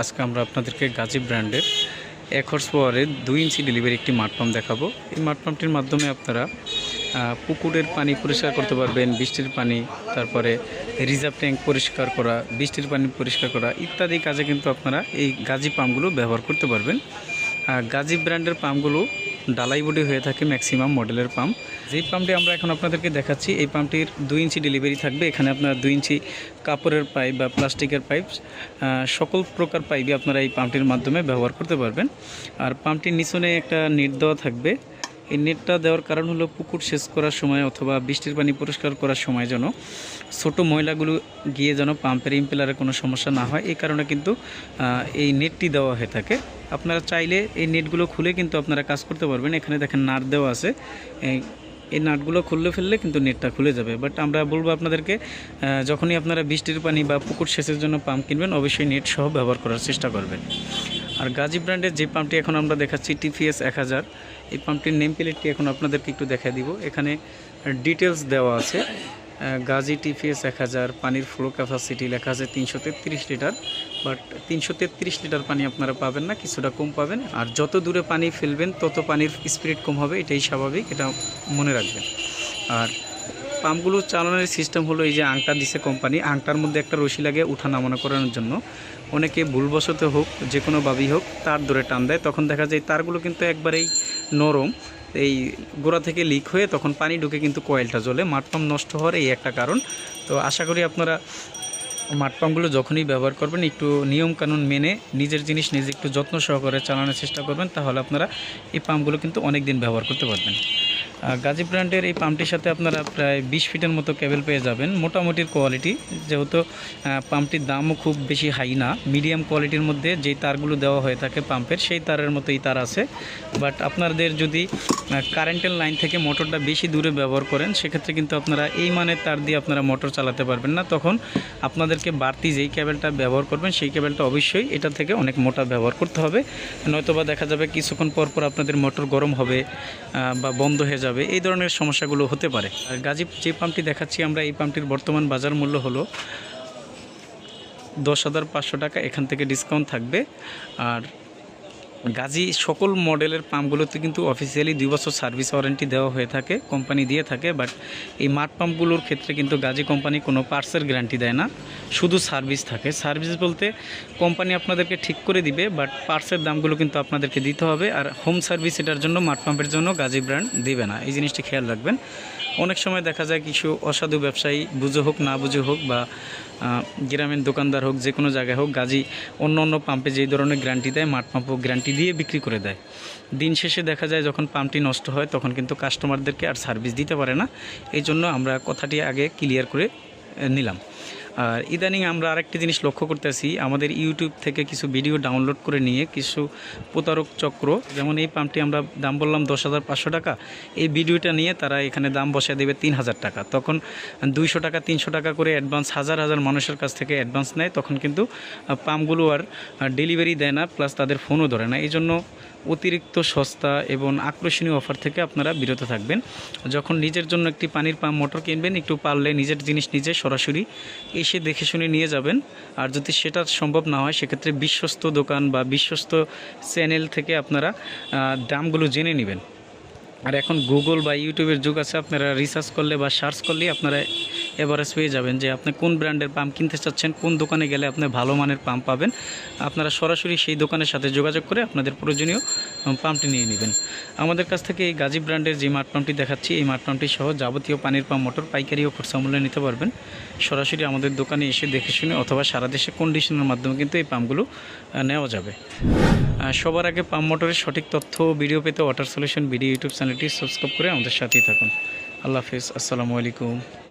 আজকে আমরা আপনাদেরকে গাজী ব্র্যান্ডের এক হর্স পাওয়ারের দুই ইঞ্চি ডেলিভারি একটি মাঠ পাম্প দেখাবো। এই মাঠ পাম্পটির মাধ্যমে আপনারা পুকুরের পানি পরিষ্কার করতে পারবেন, বৃষ্টির পানি, তারপরে রিজার্ভ ট্যাঙ্ক পরিষ্কার করা, বৃষ্টির পানি পরিষ্কার করা ইত্যাদি কাজে কিন্তু আপনারা এই গাজী পাম্পগুলো ব্যবহার করতে পারবেন। গাজী ব্র্যান্ডের পাম্পগুলো ডালাই বডি হয়ে থাকে ম্যাক্সিমাম মডেলের পাম্প যেই পাম্পটি আমরা এখন আপনাদেরকে দেখাচ্ছি, এই পাম্পটির দুই ইঞ্চি ডেলিভারি থাকবে। এখানে আপনার দুই ইঞ্চি কাপড়ের পাইপ বা প্লাস্টিকের পাইপ সকল প্রকার পাইপই আপনারা এই পাম্পটির মাধ্যমে ব্যবহার করতে পারবেন। আর পাম্পটির নিচনে একটা নেট দেওয়া থাকবে। এই নেটটা দেওয়ার কারণ হলো পুকুর সেচ করার সময় অথবা বৃষ্টির পানি পরিষ্কার করার সময় যেন ছোট ময়লাগুলো গিয়ে যেন পাম্পের ইম্পেলারে কোনো সমস্যা না হয়। এই কারণে কিন্তু এই নেটটি দেওয়া হয়ে থাকে। আপনারা চাইলে এই নেটগুলো খুলে কিন্তু আপনারা কাজ করতে পারবেন। এখানে দেখেন নাট দেওয়া আছে। এই নাটগুলো খুললে ফেললে কিন্তু নেটটা খুলে যাবে। বাট আমরা বলব আপনাদেরকে যখনই আপনারা বৃষ্টির পানি বা পুকুর সেচের জন্য পাম্প কিনবেন, অবশ্যই নেট সহ ব্যবহার করার চেষ্টা করবেন। আর গাজী ব্র্যান্ডের যে পাম্পটি এখন আমরা দেখাচ্ছি টিপিএস এক হাজার, এই পাম্পটির নেম প্লেটটি এখন আপনাদেরকে একটু দেখা দিব। এখানে ডিটেলস দেওয়া আছে। গাজী টিপিএস এক হাজার, পানির ফ্লো ক্যাপাসিটি লেখা আছে তিনশো তেত্রিশ লিটার বাট তিনশো তেত্রিশ লিটার পানি আপনারা পাবেন না, কিছুটা কম পাবেন। আর যত দূরে পানি ফেলবেন, তত পানির স্পিরিট কম হবে, এটাই স্বাভাবিক, এটা মনে রাখবেন। আর পাম্পগুলো চালানোর সিস্টেম হলো এই যে আংটা দিছে কোম্পানি আংটার মধ্যে একটা রশি লাগে উঠা নামানো করানোর জন্য। অনেকে ভুলবশত হোক যে কোনোভাবেই হোক, তার ধরে টান দেয়, তখন দেখা যায় তারগুলো কিন্তু একবারেই নরম। এই গোড়া থেকে লিক হয়ে তখন পানি ঢুকে কিন্তু কয়েলটা জ্বলে। মাঠ পাম্প নষ্ট হওয়ার এই একটা কারণ। তো আশা করি আপনারা মাঠ পাম্পগুলো যখনই ব্যবহার করবেন, একটু নিয়মকানুন মেনে নিজের জিনিস নিজে একটু যত্ন সহকারে চালানোর চেষ্টা করবেন, তাহলে আপনারা এই পাম্পগুলো কিন্তু অনেক দিন ব্যবহার করতে পারবেন। গাজী ব্র্যান্ডের এই পাম্পটির সাথে আপনারা প্রায় বিশ ফিটের মতো কেবল পেয়ে যাবেন। মোটামুটির কোয়ালিটি, যেহেতু পাম্পটির দামও খুব বেশি হাই না। মিডিয়াম কোয়ালিটির মধ্যে যেই তারগুলো দেওয়া হয়ে থাকে পাম্পের, সেই তারের মতোই তার আছে। বাট আপনাদের যদি কারেন্টের লাইন থেকে মোটরটা বেশি দূরে ব্যবহার করেন, সেক্ষেত্রে কিন্তু আপনারা এই মানের তার দিয়ে আপনারা মোটর চালাতে পারবেন না। তখন আপনাদেরকে বাড়তি যেই কেবেলটা ব্যবহার করবেন, সেই কেবলটা অবশ্যই এটা থেকে অনেক মোটা ব্যবহার করতে হবে। নয়তোবা দেখা যাবে কিছুক্ষণ পর পর আপনাদের মোটর গরম হবে বা বন্ধ হয়ে যাবে। এই ধরনের সমস্যাগুলো হতে পারে। আর গাজী যে পাম্পটি দেখাচ্ছি আমরা, এই পাম্পটির বর্তমান বাজার মূল্য হলো দশ হাজার পাঁচশো টাকা, এখান থেকে ডিসকাউন্ট থাকবে। আর গাজী, সকল মডেলের পাম্পগুলোতে কিন্তু অফিসিয়ালি দুই বছর সার্ভিস ওয়ারেন্টি দেওয়া হয়ে থাকে কোম্পানি দিয়ে থাকে বাট এই মাঠ পাম্পগুলোর ক্ষেত্রে কিন্তু গাজী কোম্পানি কোনো পার্সের গ্যারান্টি দেয় না, শুধু সার্ভিস থাকে। সার্ভিস বলতে কোম্পানি আপনাদেরকে ঠিক করে দিবে বাট পার্সের দামগুলো কিন্তু আপনাদেরকে দিতে হবে, আর হোম সার্ভিস এটার জন্য মাঠ পাম্পের জন্য গাজী ব্র্যান্ড দেবে না। এই জিনিসটি খেয়াল রাখবেন। অনেক সময় দেখা যায় কিছু অসাধু ব্যবসায়ী, বুঝে হোক, না বুঝে হোক বা গ্রামীণ দোকানদার হোক, যে কোনো জায়গায় হোক, গাজী অন্য অন্য পাম্পে যেই ধরনের গ্যারান্টি দেয়, মাঠ পাম্পও গ্যারান্টি দিয়ে বিক্রি করে দেয়। দিন শেষে দেখা যায় যখন পাম্পটি নষ্ট হয়, তখন কিন্তু কাস্টমারদেরকে আর সার্ভিস দিতে পারে না। এই জন্য আমরা কথাটি আগে ক্লিয়ার করে নিলাম। আর ইদানিং আমরা আরেকটি জিনিস লক্ষ্য করতেছি, আমাদের ইউটিউব থেকে কিছু ভিডিও ডাউনলোড করে নিয়ে কিছু প্রতারক চক্র, যেমন এই পাম্পটি আমরা দাম বললাম দশ হাজার পাঁচশো টাকা, এই ভিডিওটা নিয়ে তারা এখানে দাম বসায় দেবে তিন হাজার টাকা। তখন দুইশো টাকা, তিনশো টাকা করে অ্যাডভান্স হাজার হাজার মানুষের কাছ থেকে অ্যাডভান্স নেয়, তখন কিন্তু পাম্পগুলো আর ডেলিভারি দেয় না প্লাস তাদের ফোনও ধরে না। এই জন্য অতিরিক্ত সস্তা এবং আকর্ষণীয় অফার থেকে আপনারা বিরত থাকবেন। যখন নিজের জন্য একটি পানির পাম্প মোটর কিনবেন, একটু পারলে নিজের জিনিস নিজে সরাসরি এসে দেখে শুনে নিয়ে যাবেন। আর যদি সেটা সম্ভব না হয়, সেক্ষেত্রে বিশ্বস্ত দোকান বা বিশ্বস্ত চ্যানেল থেকে আপনারা দামগুলো জেনে নেবেন। আর এখন গুগল বা ইউটিউবের যুগ আছে, আপনারা রিসার্চ করলে বা সার্চ করলে আপনারা এভারেজ পেয়ে যাবেন যে আপনি কোন ব্র্যান্ডের পাম্প কিনতে চাচ্ছেন, কোন দোকানে গেলে আপনি ভালো মানের পাম্প পাবেন। আপনারা সরাসরি সেই দোকানের সাথে যোগাযোগ করে আপনাদের প্রয়োজনীয় পাম্পটি নিয়ে নেবেন। আমাদের কাছ থেকে এই গাজী ব্র্যান্ডের যে মাঠ পাম্পটি দেখাচ্ছি, এই মাঠ পাম্পটি সহ যাবতীয় পানির পাম্প, মোটর, পাইকারি ও খুচরা মূল্যে নিতে পারবেন। সরাসরি আমাদের দোকানে এসে দেখে শুনে অথবা সারা দেশে কন্ডিশনের মাধ্যমে কিন্তু এই পাম্পগুলো নেওয়া যাবে। সবার আগে পাম্প মোটরের সঠিক তথ্য ভিডিও পেতে ওয়াটার সলিউশন ভিডিও ইউটিউব চ্যানেলটি সাবস্ক্রাইব করে আমাদের সাথেই থাকুন। আল্লাহ হাফিজ, আসসালামু আলাইকুম।